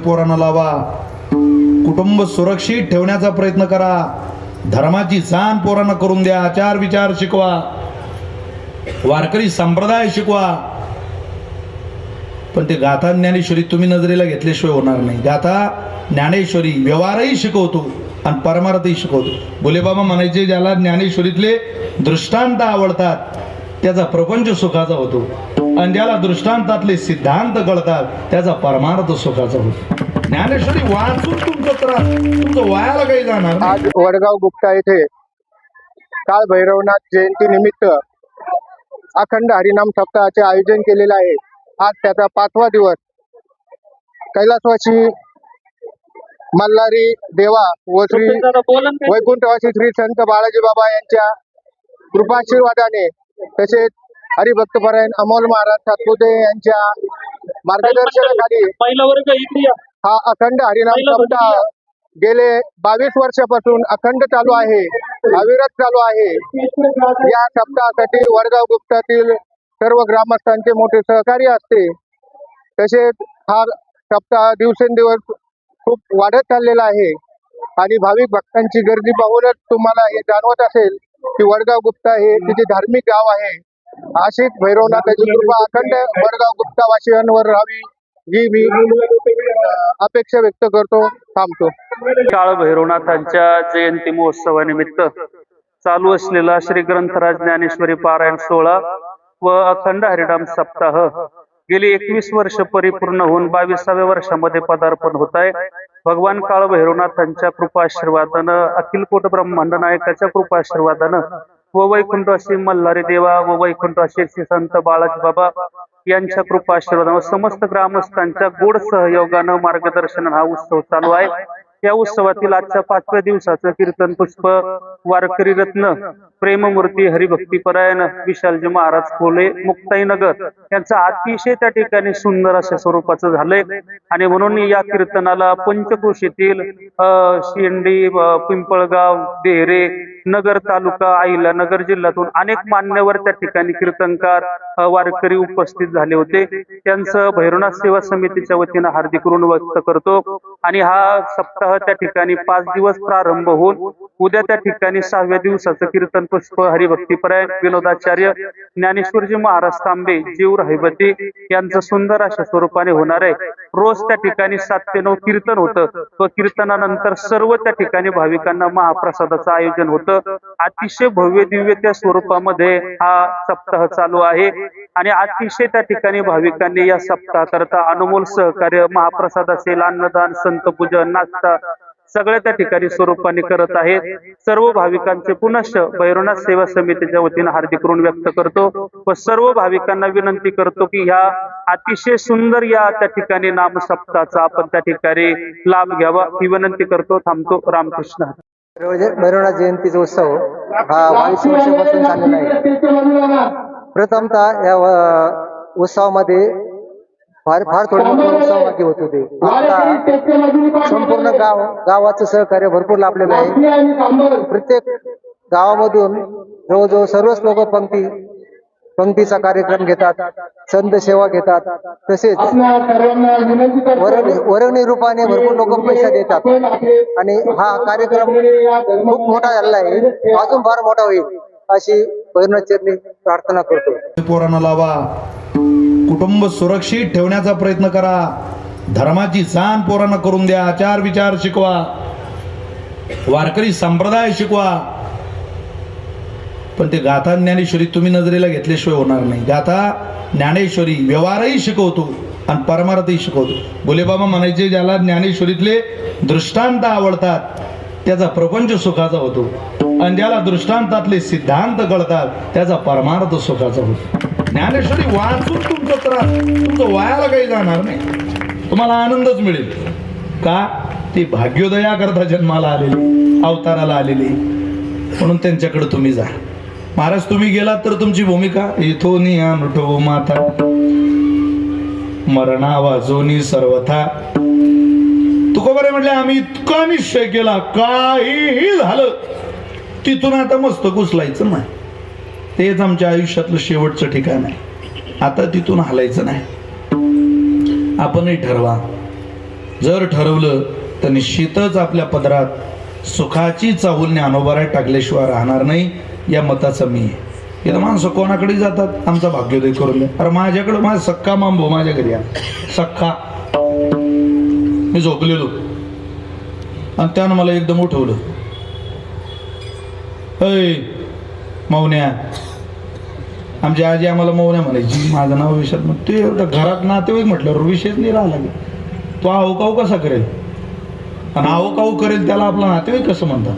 पोरांना लावा. कुटुंब सुरक्षित ठेवण्याचा प्रयत्न करा. धर्माची जाण पोरांना करून द्या. आचार विचार शिकवा. वारकरी संप्रदाय शिकवा. पण ते गाथा ज्ञानेश्वरी तुम्ही नजरेला घेतल्याशिवाय होणार नाही. गाथा ज्ञानेश्वरी व्यवहारही शिकवतो आणि परमार्थही शिकवतो. बोले बाबा म्हणायचे ज्याला ज्ञानेश्वरीतले दृष्टांत आवडतात त्याचा प्रपंच सुखाचा होतो. आणि ज्याला दृष्टांतातले सिद्धांत कळतात त्याचा परमार्थ सुखाचा होतो. ज्ञानेश्वरी वाचून तुमचा त्रास तुमचं वायाला काही जाणार आज वडगाव गुप्ता येथे काळ भैरवनाथ जयंती निमित्त अखंड हरिनाम सप्ताहाचे आयोजन केलेले आहे. आज त्याचा पाचवा दिवस. कैलासवासी मल्हारी देवा व श्री वैकुंठवासी श्री संत बाळाजी बाबा यांच्या कृपाशीर्वादाने तसेच हरिभक्तपरायण अमोल महाराज सातपुते यांच्या मार्गदर्शनाखाली पहिला वर्ग इथे या. हा अखंड हरिनाम सप्ताह गेले बावीस वर्षापासून अखंड चालू आहे. अविरत चालू आहे. या सप्ताहासाठी वडगाव गुप्तातील सर्व ग्रामस्थांचे मोठे सहकार्य असते. तसेच हा सप्ताह दिवसेंदिवस खूप वाढत चाललेला आहे. आणि भाविक भक्तांची गर्दी पाहूनच तुम्हाला हे जाणवत असेल की वडगाव गुप्ता हे तिथे धार्मिक गाव आहे. अशीच भैरवनाथाची कृपा अखंड वडगाव गुप्ता राहावी ही मी अपेक्षा व्यक्त करतो थांबतो. काळ भैरवनाथांच्या जयंती महोत्सवानिमित्त चालू असलेला श्री ग्रंथराज ज्ञानेश्वरी पारायण सोहळा व अखंड हरिणाम सप्ताह गेली एकवीस वर्ष परिपूर्ण होऊन बावीसाव्या वर्षामध्ये पदार्पण होत आहे. भगवान काळ भैरवनाथांच्या कृपाशीर्वादानं अखिल कोट ब्रह्मांड नायकाच्या कृपाशीर्वादानं व वैकुंठ असे मल्हारी देवा व वैकुंठ श्री संत बाळाजी बाबा यांच्या कृपाशीर्वादानं व समस्त ग्रामस्थांच्या गोड सहयोगानं मार्गदर्शन हा उत्सव चालू आहे. या उत्सवातील आजच्या पाचव्या दिवसाचं कीर्तन पुष्प वारकरी रत्न प्रेममूर्ती हरिभक्तीपरायण विशालजी महाराज खोले मुक्ताईनगर यांचं अतिशय त्या ठिकाणी सुंदर अशा स्वरूपाचं झालंय. आणि म्हणून या कीर्तनाला पंचकृषीतील अं, शेंडी पिंपळगाव देहरे नगर तालुका आईला नगर जिल्ह्यातून अनेक मान्यवर त्या ठिकाणी कीर्तनकार वारकरी उपस्थित झाले होते. त्यांचं भैरवनाथ सेवा समितीच्या वतीनं हार्दिक ऋण व्यक्त करतो. आणि हा सप्ताह त्या ठिकाणी पाच दिवस प्रारंभ होऊन उद्या त्या ठिकाणी सहाव्या दिवसाचं कीर्तन पुष्प हरिभक्तीपराय विनोदाचार्य ज्ञानेश्वरजी महाराज तांबे जीव हैबती यांचं सुंदर अशा स्वरूपाने होणार आहे. रोज त्या ठिकाणी सात ते नऊ कीर्तन होतं. व कीर्तनानंतर सर्व त्या ठिकाणी भाविकांना महाप्रसादाचं आयोजन होतं. अतिशय भव्य दिव्य त्या स्वरूपामध्ये हा सप्ताह चालू आहे. आणि अतिशय त्या ठिकाणी भाविकांनी या सप्ताहाकरता अनमोल सहकार्य महाप्रसाद असेल अन्नदान संत पूजन नाश्ता सगळ्या त्या ठिकाणी स्वरूपाने करत आहेत. सर्व भाविकांचे पुनश्च भैरवनाथ सेवा समितीच्या वतीनं हार्दिक ऋण व्यक्त करतो. व सर्व भाविकांना विनंती करतो की ह्या अतिशय सुंदर या त्या ठिकाणी नाम सप्ताचा आपण त्या ठिकाणी लाभ घ्यावा ही विनंती करतो. थांबतो. रामकृष्ण. म्हणजे भैरवनाथ जयंतीचा उत्सव हा बावीस वर्षापासून चाललेला आहे. प्रथमतः या उत्सवामध्ये फार फार थोडे उत्सवामध्ये होत होते. आता संपूर्ण गाव गावाचं सहकार्य भरपूर लाभलेलं आहे. प्रत्येक गावामधून जवळजवळ सर्वच लोक पंक्ती पंक्तीचा कार्यक्रम घेतात संत सेवा घेतात तसेच वर्गणी वर्गणी रूपाने भरपूर लोक पैसा देतात. आणि हा कार्यक्रम खूप मोठा झालेला आहे. अजून फार मोठा होईल अशी भैरवनाथ प्रार्थना करतो. पोरांना लावा. कुटुंब सुरक्षित ठेवण्याचा प्रयत्न करा. धर्माची जाण पोरांना करून द्या. आचार विचार शिकवा. वारकरी संप्रदाय शिकवा. पण ते गाथा ज्ञानेश्वरी तुम्ही नजरेला घेतल्याशिवाय होणार नाही. गाथा ज्ञानेश्वरी व्यवहारही शिकवतो आणि परमार्थही शिकवतो. बोले बाबा म्हणायचे ज्याला ज्ञानेश्वरीतले दृष्टांत आवडतात त्याचा प्रपंच सुखाचा होतो. आणि ज्याला दृष्टांतातले सिद्धांत कळतात त्याचा परमार्थ सुखाचा होतो. ज्ञानेश्वरी वाचून तुमचा त्रास तुमचं वायाला काही जाणार नाही. तुम्हाला आनंदच मिळेल. का? ती भाग्योदया करता जन्माला आलेली अवताराला आलेली. म्हणून त्यांच्याकडे तुम्ही जा. महाराज तुम्ही गेलात तर तुमची भूमिका? इथोनी अनुठो माता. मरणा वाजोनी सर्वथा. तुकोबरे म्हटले आम्ही इतका निश्चय केला काहीही झालं. तिथून आता मस्त घुसलायचं नाही. तेच आमच्या आयुष्यातलं शेवटचं ठिकाण आहे. आता तिथून हलायचं नाही. आपणही ठरवा. जर ठरवलं तर निश्चितच आपल्या पदरात सुखाची चाहूलने ज्ञानोबारा टाकल्याशिवाय राहणार नाही या मताचं मी आहे. इथं माणसं कोणाकडे जातात आमचा भाग्योदय करून अरे माझ्याकडं माझा सक्का मांबो माझ्या घरी आला. सक्का. मी झोपलेलो. आणि त्यानं मला एकदम उठवलं. मौन्या. आमची आजी आम्हाला मौन्या म्हणायची माझं नाव विषयात मग ते घरात नातेवाईक म्हटल्यावर विषयच नाही राहिला की तो आहो काऊ कसा करेल? आणि आहो काऊ करेल त्याला आपला नातेवाईक कसं म्हणतात?